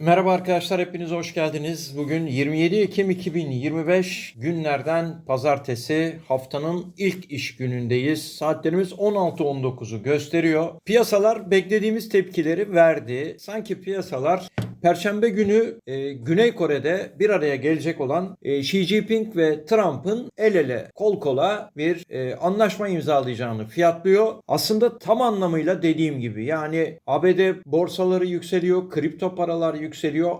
Merhaba arkadaşlar hepiniz hoş geldiniz. Bugün 27 Ekim 2025 günlerden pazartesi haftanın ilk iş günündeyiz. Saatlerimiz 16.19'u gösteriyor. Piyasalar beklediğimiz tepkileri verdi. Sanki piyasalar Perşembe günü e, Güney Kore'de bir araya gelecek olan e, Xi Jinping ve Trump'ın el ele kol kola bir e, anlaşma imzalayacağını fiyatlıyor. Aslında tam anlamıyla dediğim gibi yani ABD borsaları yükseliyor, kripto paralar yükseliyor,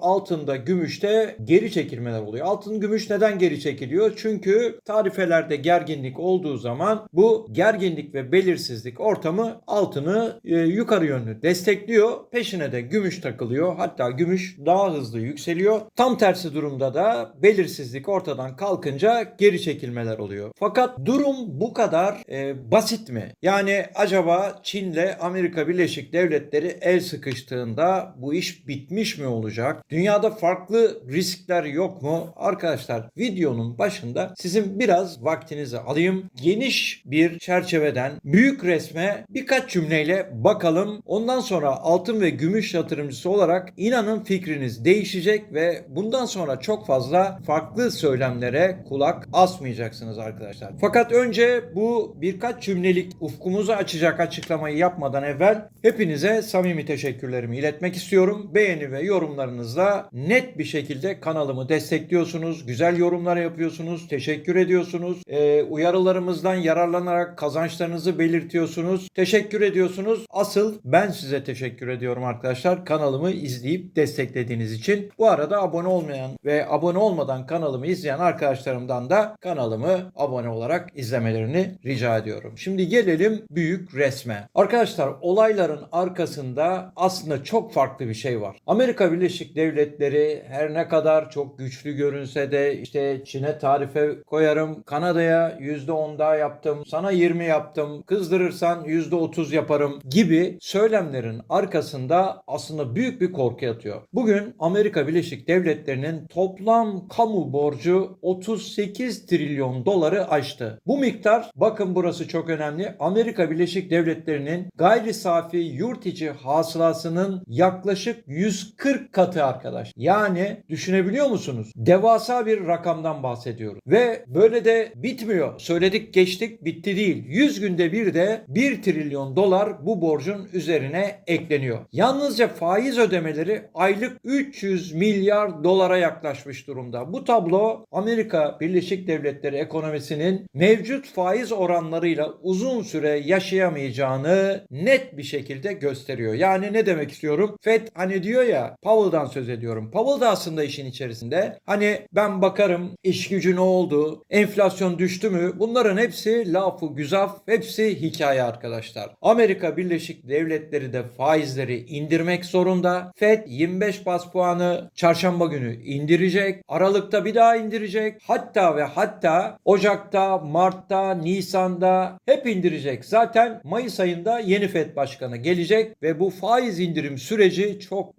altında, gümüşte geri çekilmeler oluyor. Altın, gümüş neden geri çekiliyor? Çünkü tarifelerde gerginlik olduğu zaman bu gerginlik ve belirsizlik ortamı altını e, yukarı yönlü destekliyor. Peşine de gümüş takılıyor. Hatta gümüş daha hızlı yükseliyor. Tam tersi durumda da belirsizlik ortadan kalkınca geri çekilmeler oluyor. Fakat durum bu kadar e, basit mi? Yani acaba Çin'le Amerika Birleşik Devletleri el sıkıştığında bu iş bitmiş mi olacak? Dünyada farklı riskler yok mu? Arkadaşlar videonun başında sizin biraz vaktinizi alayım. Geniş bir çerçeveden büyük resme birkaç cümleyle bakalım. Ondan sonra altın ve gümüş yatırımcısı olarak inanın fikriniz değişecek ve bundan sonra çok fazla farklı söylemlere kulak asmayacaksınız arkadaşlar. Fakat önce bu birkaç cümlelik ufkumuzu açacak açıklamayı yapmadan evvel hepinize samimi teşekkürlerimi iletmek istiyorum. Beğeni ve yorumlarınızla net bir şekilde kanalımı destekliyorsunuz. Güzel yorumlar yapıyorsunuz. Teşekkür ediyorsunuz. Ee, uyarılarımızdan yararlanarak kazançlarınızı belirtiyorsunuz. Teşekkür ediyorsunuz. Asıl ben size teşekkür ediyorum arkadaşlar. Kanalımı izleyip desteklediğiniz için. Bu arada abone olmayan ve abone olmadan kanalımı izleyen arkadaşlarımdan da kanalımı abone olarak izlemelerini rica ediyorum. Şimdi gelelim büyük resme. Arkadaşlar olayların arkasında aslında çok farklı bir şey var. Amerika Birleşik Devletleri her ne kadar çok güçlü görünse de işte Çin'e tarife koyarım. Kanada'ya %10 daha yaptım. Sana 20 yaptım. Kızdırırsan %30 yaparım gibi söylemlerin arkasında aslında büyük bir korku yatıyor. Bugün Amerika Birleşik Devletleri'nin toplam kamu borcu 38 trilyon doları aştı. Bu miktar bakın burası çok önemli. Amerika Birleşik Devletleri'nin gayri safi yurt içi hasılasının yaklaşık 140 katı arkadaş. Yani düşünebiliyor musunuz? Devasa bir rakamdan bahsediyoruz. Ve böyle de bitmiyor. Söyledik geçtik bitti değil. 100 günde bir de 1 trilyon dolar bu borcun üzerine ekleniyor. Yalnızca faiz ödemeleri aylık 300 milyar dolara yaklaşmış durumda. Bu tablo Amerika Birleşik Devletleri ekonomisinin mevcut faiz oranlarıyla uzun süre yaşayamayacağını net bir şekilde gösteriyor. Yani ne demek istiyorum? Fed hani diyor ya Powell'dan söz ediyorum. Powell da aslında işin içerisinde. Hani ben bakarım iş gücü ne oldu? Enflasyon düştü mü? Bunların hepsi lafı güzaf, hepsi hikaye arkadaşlar. Amerika Birleşik Devletleri de faizleri indirmek zorunda. Fed 25 bas puanı çarşamba günü indirecek. Aralıkta bir daha indirecek. Hatta ve hatta Ocak'ta, Mart'ta, Nisan'da hep indirecek. Zaten Mayıs ayında yeni Fed başkanı gelecek ve bu faiz indirim süreci çok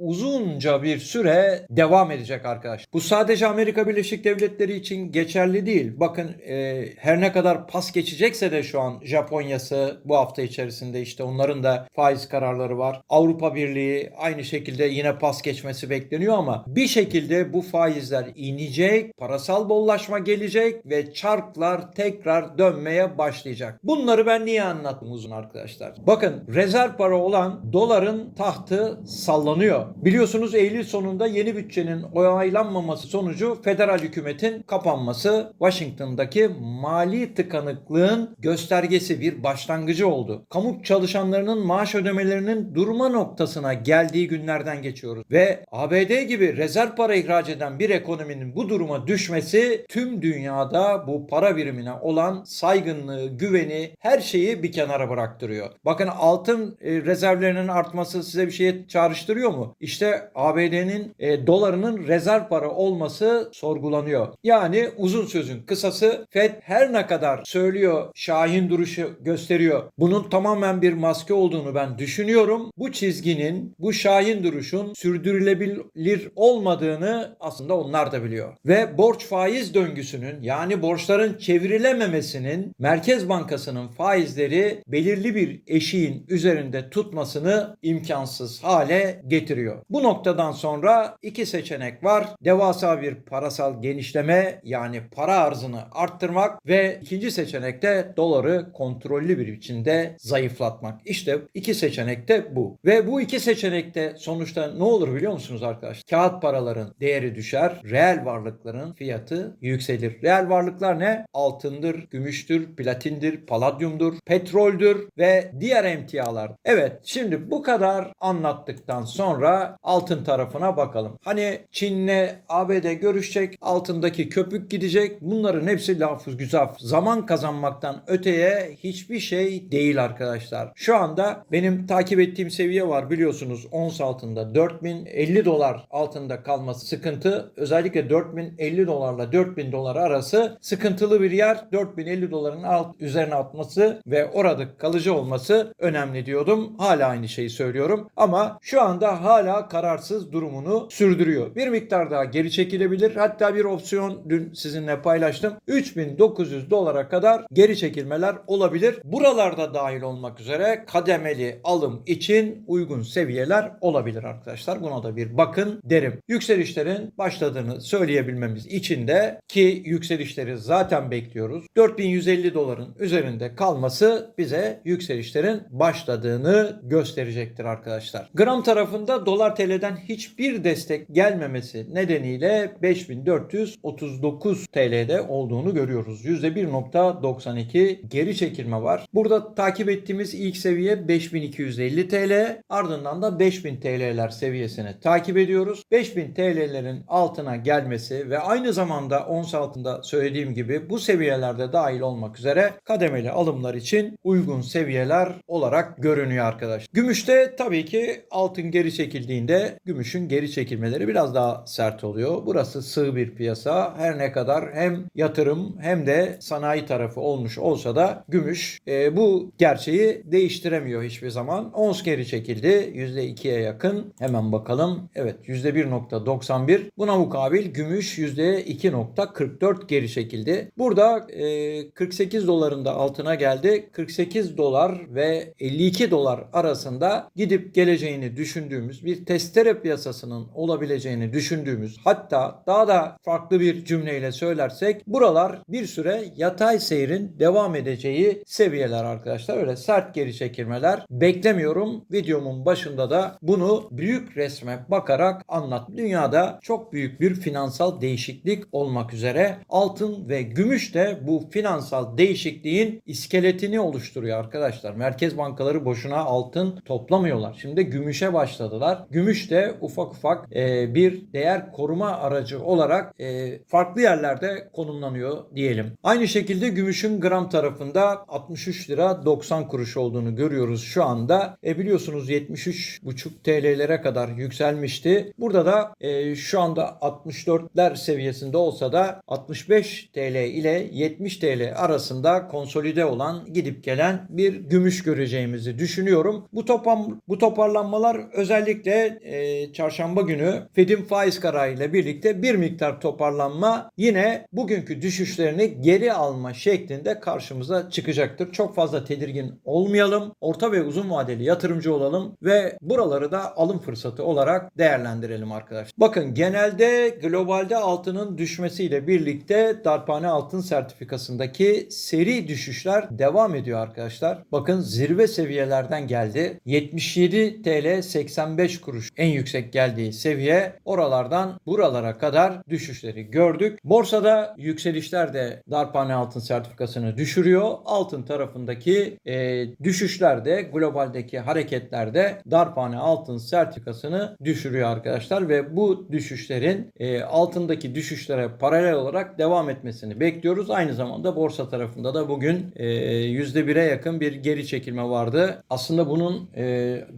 uzunca bir süre devam edecek arkadaş. Bu sadece Amerika Birleşik Devletleri için geçerli değil. Bakın e, her ne kadar pas geçecekse de şu an Japonya'sı bu hafta içerisinde işte onların da faiz kararları var. Avrupa Birliği aynı şekilde yine pas geçmesi bekleniyor ama bir şekilde bu faizler inecek, parasal bollaşma gelecek ve çarklar tekrar dönmeye başlayacak. Bunları ben niye anlattım uzun arkadaşlar? Bakın rezerv para olan doların tahtı sallanıyor. Biliyorsunuz Eylül sonunda yeni bütçenin onaylanmaması sonucu federal hükümetin kapanması Washington'daki mali tıkanıklığın göstergesi bir başlangıcı oldu. Kamu çalışanlarının maaş ödemelerinin durma noktasına geldiği günlerden geçiyoruz. Ve ABD gibi rezerv para ihraç eden bir ekonominin bu duruma düşmesi tüm dünyada bu para birimine olan saygınlığı, güveni, her şeyi bir kenara bıraktırıyor. Bakın altın e, rezervlerinin artması size bir şeye çağrıştırıyor mu? İşte ABD'nin e, dolarının rezerv para olması sorgulanıyor. Yani uzun sözün kısası Fed her ne kadar söylüyor, şahin duruşu gösteriyor. Bunun tamamen bir maske olduğunu ben düşünüyorum. Bu çizginin, bu şahin duruşun sürdürülebilir olmadığını aslında onlar da biliyor. Ve borç faiz döngüsünün yani borçların çevrilememesinin Merkez Bankası'nın faizleri belirli bir eşiğin üzerinde tutmasını imkansız hale getiriyor. Bu noktadan sonra iki seçenek var. Devasa bir parasal genişleme yani para arzını arttırmak ve ikinci seçenek de doları kontrollü bir biçimde zayıflatmak. İşte iki seçenek de bu. Ve bu iki seçenekte sonuçta ne olur biliyor musunuz arkadaşlar? Kağıt paraların değeri düşer, reel varlıkların fiyatı yükselir. Reel varlıklar ne? Altındır, gümüştür, platindir, paladyumdur, petroldür ve diğer emtialar. Evet şimdi bu kadar anlattıktan sonra altın tarafına bakalım. Hani Çin'le ABD görüşecek, altındaki köpük gidecek. Bunların hepsi lafız güzel. Zaman kazanmaktan öteye hiçbir şey değil arkadaşlar. Şu anda benim takip ettiğim seviye var biliyorsunuz ons altında 4050 dolar altında kalması sıkıntı. Özellikle 4050 dolarla 4000 dolar arası sıkıntılı bir yer. 4050 doların alt üzerine atması ve orada kalıcı olması önemli diyordum. Hala aynı şeyi söylüyorum ama şu anda hala kararsız durumunu sürdürüyor. Bir miktar daha geri çekilebilir. Hatta bir opsiyon dün sizinle paylaştım. 3900 dolara kadar geri çekilmeler olabilir. Buralarda dahil olmak üzere kademeli alım için uygun seviyeler olabilir arkadaşlar. Buna da bir bakın derim. Yükselişlerin başladığını söyleyebilmemiz için de ki yükselişleri zaten bekliyoruz. 4150 doların üzerinde kalması bize yükselişlerin başladığını gösterecektir arkadaşlar. Gram tarafında dolar TL'den hiçbir destek gelmemesi nedeniyle 5439 TL'de olduğunu görüyoruz. %1.92 geri çekilme var. Burada takip ettiğimiz ilk seviye 5250 TL ardından da 5000 TL'ler seviyesini takip ediyoruz. 5000 TL'lerin altına gelmesi ve aynı zamanda ons altında söylediğim gibi bu seviyelerde dahil olmak üzere kademeli alımlar için uygun seviyeler olarak görünüyor arkadaş. Gümüşte tabii ki altın geri çekildiğinde gümüşün geri çekilmeleri biraz daha sert oluyor. Burası sığ bir piyasa. Her ne kadar hem yatırım hem de sanayi tarafı olmuş olsa da gümüş e, bu gerçeği değiştiremiyor hiçbir zaman. Ons geri çekildi. %2'ye yakın. Hemen bakalım. Evet %1.91. Buna mukabil gümüş %2.44 geri çekildi. Burada e, 48 dolarında altına geldi. 48 dolar ve 52 dolar arasında gidip geleceğini düşündüğümüz bir testere piyasasının olabileceğini düşündüğümüz hatta daha da farklı bir cümleyle söylersek buralar bir süre yatay seyrin devam edeceği seviyeler arkadaşlar. Öyle sert geri çekilmeler beklemiyorum. Videomun başında da bunu büyük resme bakarak anlat. Dünyada çok büyük bir finansal değişiklik olmak üzere altın ve gümüş de bu finansal değişikliğin iskeletini oluşturuyor arkadaşlar. Merkez bankaları boşuna altın toplamıyorlar. Şimdi gümüşe başladılar. Gümüş de ufak ufak e, bir değer koruma aracı olarak e, farklı yerlerde konumlanıyor diyelim. Aynı şekilde gümüşün gram tarafında 63 lira 90 kuruş olduğunu görüyoruz şu anda. E biliyorsunuz 73,5 TL'lere kadar yükselmişti. Burada da e, şu anda 64'ler seviyesinde olsa da 65 TL ile 70 TL arasında konsolide olan gidip gelen bir gümüş göreceğimizi düşünüyorum. Bu topam bu toparlanmalar özellikle e, çarşamba günü Fed'in faiz kararıyla birlikte bir miktar toparlanma yine bugünkü düşüşlerini geri alma şeklinde karşımıza çıkacaktır. Çok fazla tedirgin olmayalım. Orta ve uzun vadeli yatırımcı olalım ve buraları da alım fırsatı olarak değerlendirelim arkadaşlar. Bakın genelde globalde altının düşmesiyle birlikte darphane altın sertifikasındaki seri düşüşler devam ediyor arkadaşlar. Bakın zirve seviyelerden geldi. 77 TL 85 kuruş en yüksek geldiği seviye oralardan buralara kadar düşüşleri gördük. Borsada yükselişler de darphane altın sertifikasını düşürüyor. Altın tarafındaki e, düşüşler de globaldeki hareketlerde darphane altın sertifikasını düşürüyor arkadaşlar ve bu düşüşlerin e, altındaki düşüşlere paralel olarak devam etmesini bekliyoruz. Aynı zamanda borsa tarafında da bugün e, %1'e yakın bir geri çekilme vardı. Aslında bunun e,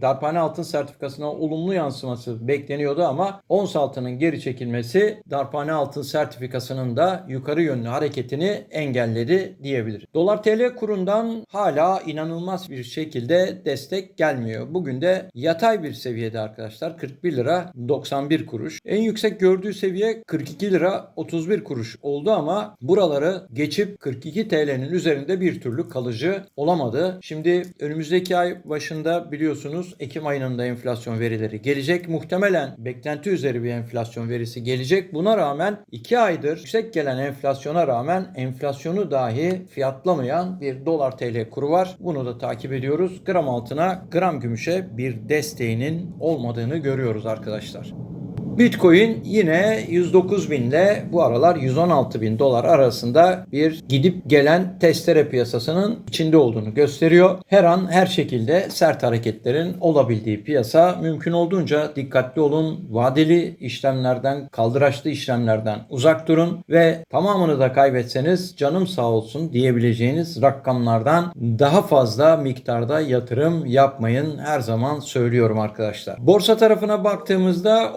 darphane altın sertifikasına olumlu yansıması bekleniyordu ama ons altının geri çekilmesi darphane altın sertifikasının da yukarı yönlü hareketini engelledi diyebilir. Dolar TL kurundan hala inanılmaz bir şekilde destek gelmiyor. Bugün de yatay bir seviyede arkadaşlar. kadar 41 lira 91 kuruş. En yüksek gördüğü seviye 42 lira 31 kuruş oldu ama buraları geçip 42 TL'nin üzerinde bir türlü kalıcı olamadı. Şimdi önümüzdeki ay başında biliyorsunuz Ekim ayının da enflasyon verileri gelecek. Muhtemelen beklenti üzeri bir enflasyon verisi gelecek. Buna rağmen 2 aydır yüksek gelen enflasyona rağmen enflasyonu dahi fiyatlamayan bir dolar TL kuru var. Bunu da takip ediyoruz. Gram altına gram gümüşe bir desteğinin olmadığını görüyoruz arkadaşlar. Bitcoin yine 109 bin ile bu aralar 116 bin dolar arasında bir gidip gelen testere piyasasının içinde olduğunu gösteriyor. Her an her şekilde sert hareketlerin olabildiği piyasa mümkün olduğunca dikkatli olun. Vadeli işlemlerden, kaldıraçlı işlemlerden uzak durun ve tamamını da kaybetseniz canım sağ olsun diyebileceğiniz rakamlardan daha fazla miktarda yatırım yapmayın. Her zaman söylüyorum arkadaşlar. Borsa tarafına baktığımızda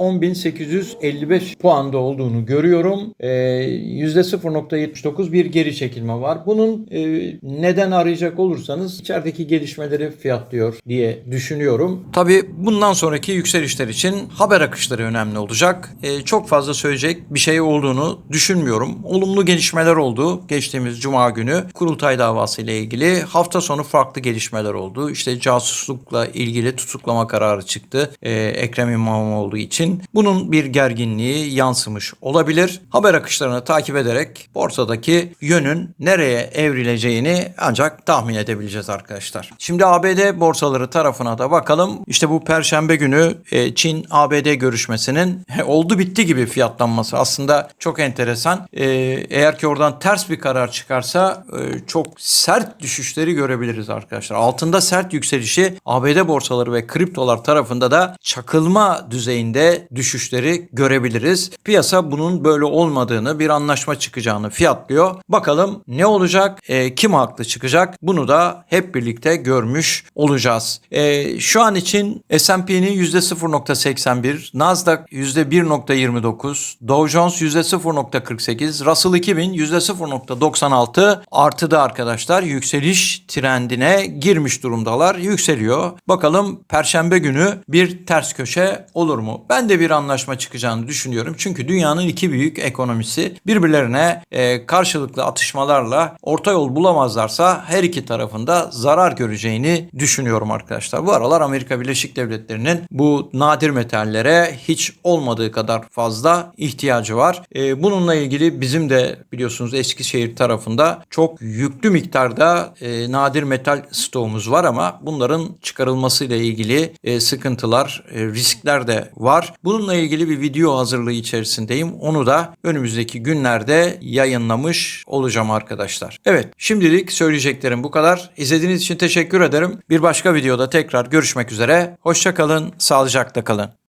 10.855 puanda olduğunu görüyorum. Ee, %0.79 bir geri çekilme var. Bunun e, neden arayacak olursanız içerideki gelişmeleri fiyatlıyor diye düşünüyorum. Tabi bundan sonraki yükselişler için haber akışları önemli olacak. Ee, çok fazla söyleyecek bir şey olduğunu düşünmüyorum. Olumlu gelişmeler oldu. Geçtiğimiz cuma günü kurultay davası ile ilgili hafta sonu farklı gelişmeler oldu. İşte casuslukla ilgili tutuklama kararı çıktı. Ee, Ekrem İmamoğlu için. Bunun bir gerginliği yansımış olabilir. Haber akışlarını takip ederek borsadaki yönün nereye evrileceğini ancak tahmin edebileceğiz arkadaşlar. Şimdi ABD borsaları tarafına da bakalım. İşte bu perşembe günü e, Çin ABD görüşmesinin oldu bitti gibi fiyatlanması aslında çok enteresan. E, eğer ki oradan ters bir karar çıkarsa e, çok sert düşüşleri görebiliriz arkadaşlar. Altında sert yükselişi ABD borsaları ve kriptolar tarafında da çakılma düzeyinde düşüşleri görebiliriz. Piyasa bunun böyle olmadığını, bir anlaşma çıkacağını fiyatlıyor. Bakalım ne olacak? E, kim haklı çıkacak? Bunu da hep birlikte görmüş olacağız. E, şu an için S&P'nin %0.81, Nasdaq %1.29, Dow Jones %0.48, Russell 2000 %0.96 artıda arkadaşlar yükseliş trendine girmiş durumdalar. Yükseliyor. Bakalım perşembe günü bir ters köşe olur mu? Ben de bir anlaşma çıkacağını düşünüyorum. Çünkü dünyanın iki büyük ekonomisi birbirlerine e, karşılıklı atışmalarla orta yol bulamazlarsa her iki tarafında zarar göreceğini düşünüyorum arkadaşlar. Bu aralar Amerika Birleşik Devletleri'nin bu nadir metallere hiç olmadığı kadar fazla ihtiyacı var. E, bununla ilgili bizim de biliyorsunuz Eskişehir tarafında çok yüklü miktarda e, nadir metal stoğumuz var ama bunların çıkarılmasıyla ilgili e, sıkıntılar, e, riskler de var. Bununla ilgili bir video hazırlığı içerisindeyim. Onu da önümüzdeki günlerde yayınlamış olacağım arkadaşlar. Evet, şimdilik söyleyeceklerim bu kadar. İzlediğiniz için teşekkür ederim. Bir başka videoda tekrar görüşmek üzere. Hoşça kalın, sağlıcakla kalın.